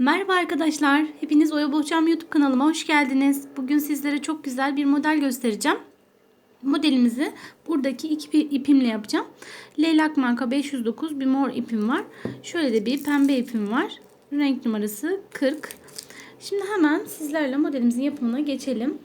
Merhaba arkadaşlar. Hepiniz Oya Bohçam YouTube kanalıma hoş geldiniz. Bugün sizlere çok güzel bir model göstereceğim. Modelimizi buradaki iki ipimle yapacağım. Leylak marka 509 bir mor ipim var. Şöyle de bir pembe ipim var. Renk numarası 40. Şimdi hemen sizlerle modelimizin yapımına geçelim.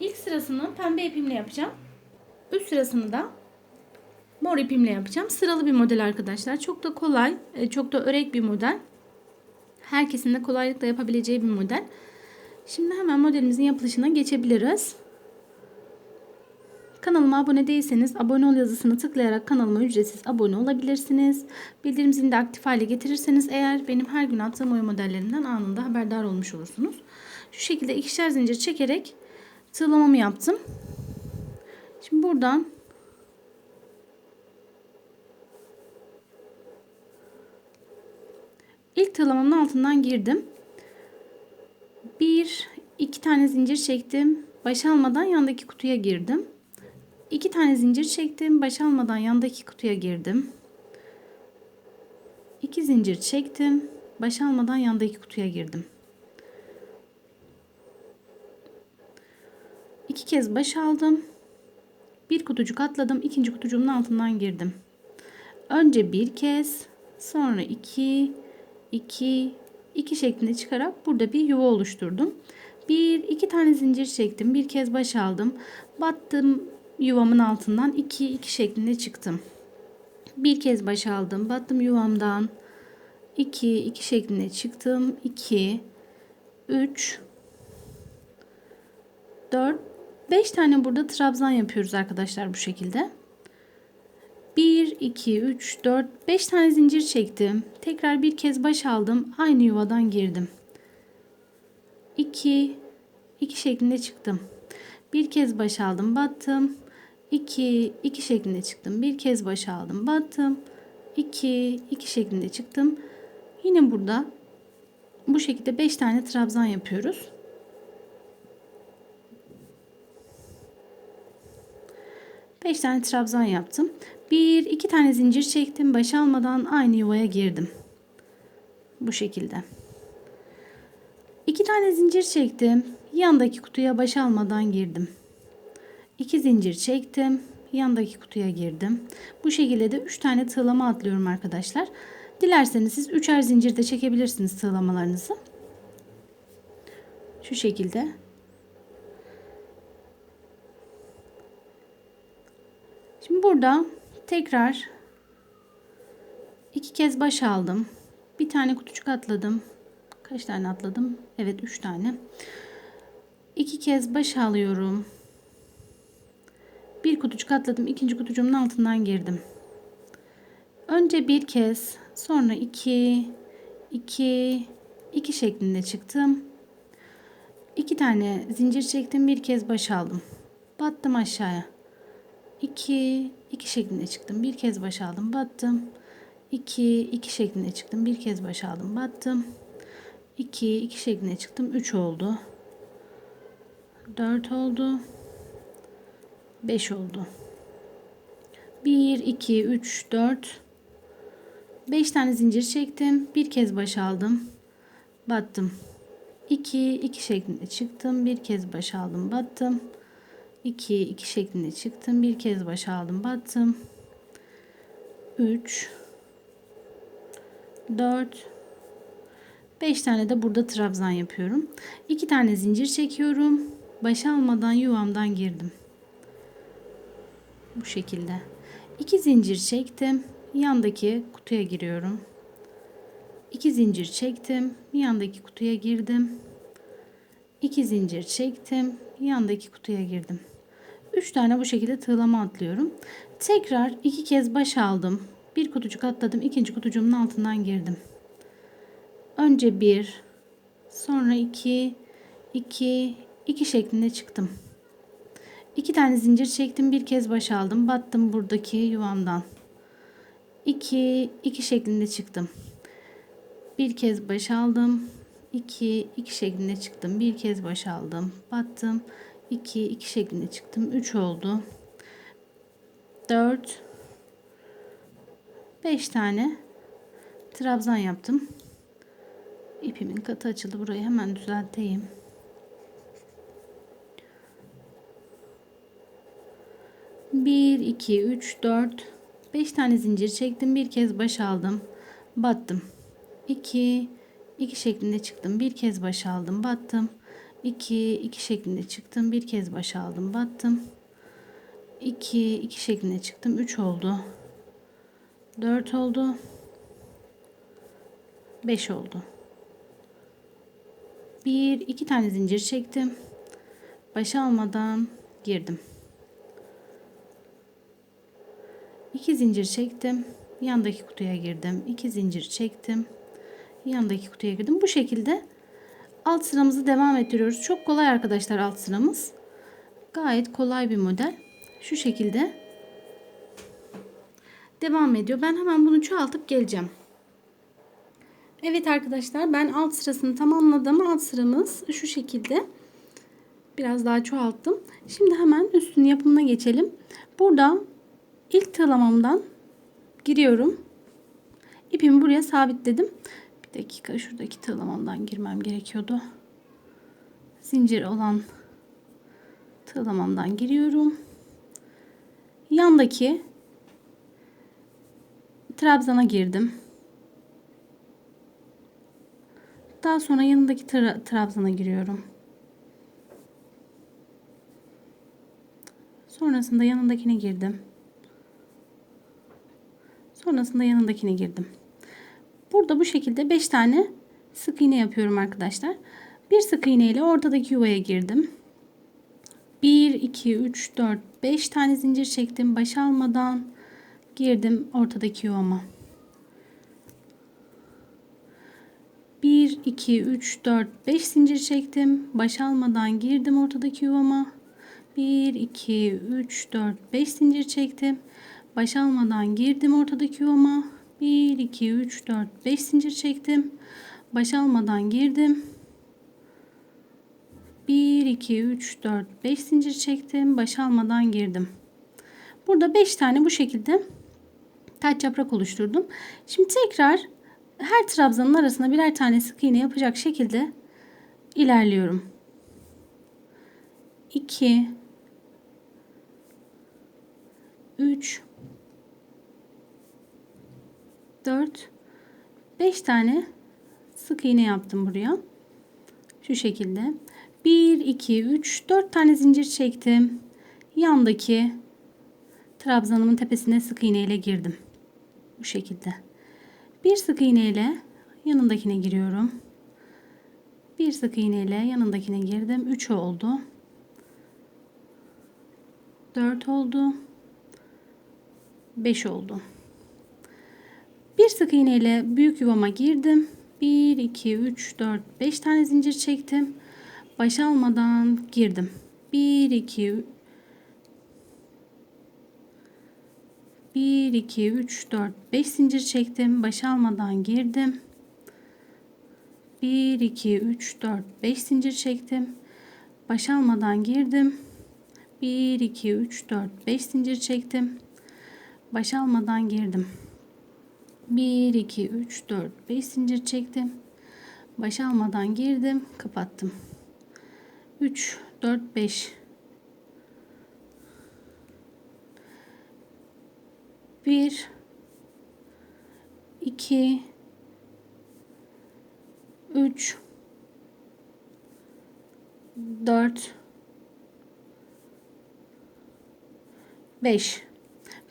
İlk sırasını pembe ipimle yapacağım. Üst sırasını da mor ipimle yapacağım. Sıralı bir model arkadaşlar. Çok da kolay, e, çok da örek bir model. Herkesin de kolaylıkla yapabileceği bir model. Şimdi hemen modelimizin yapılışına geçebiliriz. Kanalıma abone değilseniz abone ol yazısını tıklayarak kanalıma ücretsiz abone olabilirsiniz. Bildirim zilini de aktif hale getirirseniz eğer benim her gün attığım oyun modellerinden anında haberdar olmuş olursunuz. Şu şekilde ikişer zincir çekerek tığlamamı yaptım. Şimdi buradan İlk tığlamamın altından girdim. Bir, iki tane zincir çektim. Baş almadan yandaki kutuya girdim. İki tane zincir çektim. Baş almadan yandaki kutuya girdim. İki zincir çektim. Baş almadan yandaki kutuya girdim. İki kez baş aldım. Bir kutucuk atladım. ikinci kutucuğumun altından girdim. Önce bir kez, sonra iki, 2 2 şeklinde çıkarak burada bir yuva oluşturdum. Bir iki tane zincir çektim. Bir kez baş aldım. Battım yuvamın altından 2 2 şeklinde çıktım. Bir kez baş aldım. Battım yuvamdan 2 2 şeklinde çıktım. 2 3 4 5 tane burada trabzan yapıyoruz arkadaşlar bu şekilde. 1, 2, 3, 4, 5 tane zincir çektim. Tekrar bir kez baş aldım. Aynı yuvadan girdim. 2, 2 şeklinde çıktım. Bir kez baş aldım, battım. 2, 2 şeklinde çıktım. Bir kez baş aldım, battım. 2, 2 şeklinde çıktım. Yine burada bu şekilde 5 tane trabzan yapıyoruz. 5 tane trabzan yaptım. Bir iki tane zincir çektim. Baş almadan aynı yuvaya girdim. Bu şekilde. İki tane zincir çektim. Yandaki kutuya baş almadan girdim. İki zincir çektim. Yandaki kutuya girdim. Bu şekilde de üç tane tığlama atlıyorum arkadaşlar. Dilerseniz siz üçer zincir de çekebilirsiniz tığlamalarınızı. Şu şekilde. Şimdi burada tekrar iki kez baş aldım. Bir tane kutucuk atladım. Kaç tane atladım? Evet, üç tane. İki kez baş alıyorum. Bir kutucuk atladım. ikinci kutucuğumun altından girdim. Önce bir kez, sonra iki, iki, iki şeklinde çıktım. İki tane zincir çektim. Bir kez baş aldım. Battım aşağıya. 2 2 şeklinde çıktım. Bir kez baş aldım, battım. 2 2 şeklinde çıktım. Bir kez baş aldım, battım. 2 2 şeklinde çıktım. 3 oldu. 4 oldu. 5 oldu. 1 2 3 4 5 tane zincir çektim. Bir kez baş aldım. Battım. 2 2 şeklinde çıktım. Bir kez baş aldım, battım. 2 2 şeklinde çıktım. Bir kez baş aldım, battım. 3 4 5 tane de burada trabzan yapıyorum. 2 tane zincir çekiyorum. Baş almadan yuvamdan girdim. Bu şekilde. 2 zincir çektim. Yandaki kutuya giriyorum. 2 zincir çektim. Yandaki kutuya girdim. 2 zincir çektim. Yandaki kutuya girdim. 3 tane bu şekilde tığlama atlıyorum. Tekrar iki kez baş aldım. Bir kutucuk atladım. ikinci kutucuğumun altından girdim. Önce bir, sonra iki, iki, iki şeklinde çıktım. İki tane zincir çektim. Bir kez baş aldım. Battım buradaki yuvamdan. 2 2 şeklinde çıktım. Bir kez baş aldım. 2 2 şeklinde çıktım. Bir kez baş aldım. Battım. 2 2 şeklinde çıktım. 3 oldu. 4 5 tane trabzan yaptım. İpimin katı açıldı. Burayı hemen düzelteyim. Bir, iki, üç, dört, beş tane zincir çektim. Bir kez baş aldım. Battım. 2 2 şeklinde çıktım. Bir kez baş aldım, battım. 2 2 şeklinde çıktım. Bir kez baş aldım, battım. 2 2 şeklinde çıktım. 3 oldu. 4 oldu. 5 oldu. 1 2 tane zincir çektim. Baş almadan girdim. 2 zincir çektim. Yandaki kutuya girdim. 2 zincir çektim. Yandaki kutuya girdim. Bu şekilde alt sıramızı devam ettiriyoruz. Çok kolay arkadaşlar alt sıramız. Gayet kolay bir model. Şu şekilde devam ediyor. Ben hemen bunu çoğaltıp geleceğim. Evet arkadaşlar ben alt sırasını tamamladım. Alt sıramız şu şekilde. Biraz daha çoğalttım. Şimdi hemen üstün yapımına geçelim. Burada ilk tığlamamdan giriyorum. İpimi buraya sabitledim. Dakika şuradaki tığlamamdan girmem gerekiyordu. Zincir olan tığlamamdan giriyorum. Yandaki trabzana girdim. Daha sonra yanındaki tra trabzana giriyorum. Sonrasında yanındakine girdim. Sonrasında yanındakine girdim. Burada bu şekilde 5 tane sık iğne yapıyorum arkadaşlar. Bir sık iğne ile ortadaki yuvaya girdim. 1, 2, 3, 4, 5 tane zincir çektim. Baş almadan girdim ortadaki yuvama. 1, 2, 3, 4, 5 zincir çektim. Baş almadan girdim ortadaki yuvama. 1, 2, 3, 4, 5 zincir çektim. Baş almadan girdim ortadaki yuvama. 1, 2, 3, 4, 5 zincir çektim. Baş almadan girdim. 1, 2, 3, 4, 5 zincir çektim. Baş almadan girdim. Burada 5 tane bu şekilde taç yaprak oluşturdum. Şimdi tekrar her trabzanın arasına birer tane sık iğne yapacak şekilde ilerliyorum. 2 3 4 5 tane sık iğne yaptım buraya. Şu şekilde. 1 2 3 4 tane zincir çektim. Yandaki trabzanımın tepesine sık iğne ile girdim. Bu şekilde. Bir sık iğne ile yanındakine giriyorum. Bir sık iğne ile yanındakine girdim. 3 oldu. 4 oldu. 5 oldu. Bir sık iğne ile büyük yuvama girdim. 1, 2, 3, 4, 5 tane zincir çektim. Baş almadan girdim. 1, 2, 1, 2, 3, 4, 5 zincir çektim. Baş almadan girdim. 1, 2, 3, 4, 5 zincir çektim. Baş almadan girdim. 1, 2, 3, 4, 5 zincir çektim. Baş almadan girdim. 1, 2, 3, 4, 5 zincir çektim. Baş almadan girdim. Kapattım. 3, 4, 5. 1, 2, 3, 4, 5.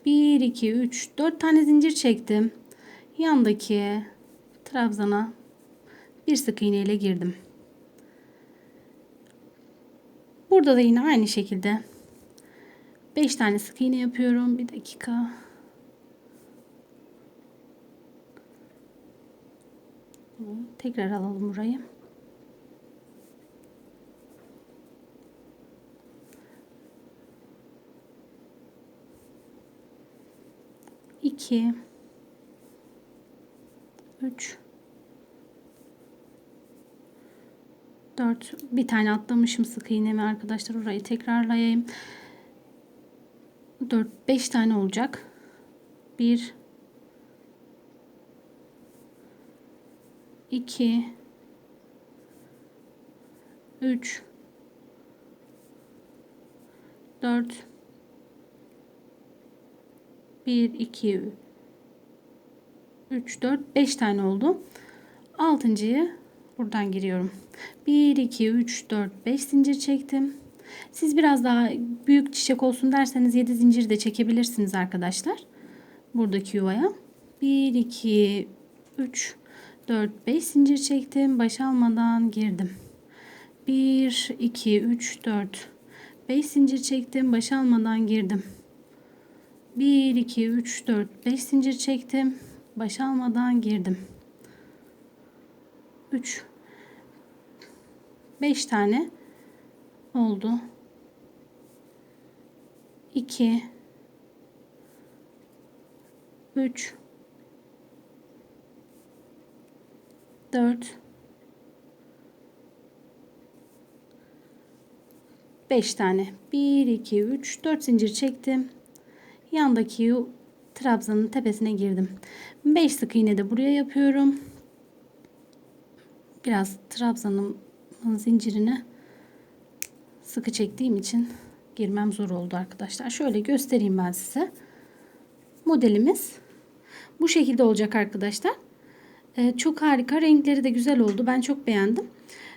1, 2, 3, 4 tane zincir çektim yandaki trabzana bir sık iğne ile girdim. Burada da yine aynı şekilde 5 tane sık iğne yapıyorum. Bir dakika. Tekrar alalım burayı. İki 3 4 bir tane atlamışım sık iğnemi arkadaşlar orayı tekrarlayayım. 4 5 tane olacak. 1 2 3 4 1 2 3 4 5 tane oldu. Altıncıyı buradan giriyorum. 1 2 3 4 5 zincir çektim. Siz biraz daha büyük çiçek olsun derseniz 7 zincir de çekebilirsiniz arkadaşlar. Buradaki yuvaya. 1 2 3 4 5 zincir çektim. Baş almadan girdim. 1 2 3 4 5 zincir çektim. Baş almadan girdim. 1 2 3 4 5 zincir çektim. Baş almadan girdim. 3 5 tane oldu. 2 3 4 5 tane. 1 2 3 4 zincir çektim. Yandaki trabzanın tepesine girdim. 5 sık iğne de buraya yapıyorum. Biraz trabzanın zincirine sıkı çektiğim için girmem zor oldu arkadaşlar. Şöyle göstereyim ben size. Modelimiz bu şekilde olacak arkadaşlar. Ee, çok harika. Renkleri de güzel oldu. Ben çok beğendim.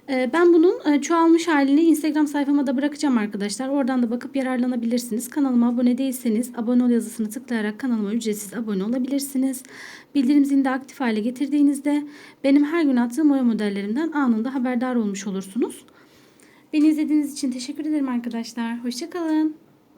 Ee, ben bunun e, çoğalmış halini Instagram sayfama da bırakacağım arkadaşlar. Oradan da bakıp yararlanabilirsiniz. Kanalıma abone değilseniz abone ol yazısını tıklayarak kanalıma ücretsiz abone olabilirsiniz. Bildirim zilini de aktif hale getirdiğinizde benim her gün attığım boya modellerimden anında haberdar olmuş olursunuz. Beni izlediğiniz için teşekkür ederim arkadaşlar. Hoşçakalın.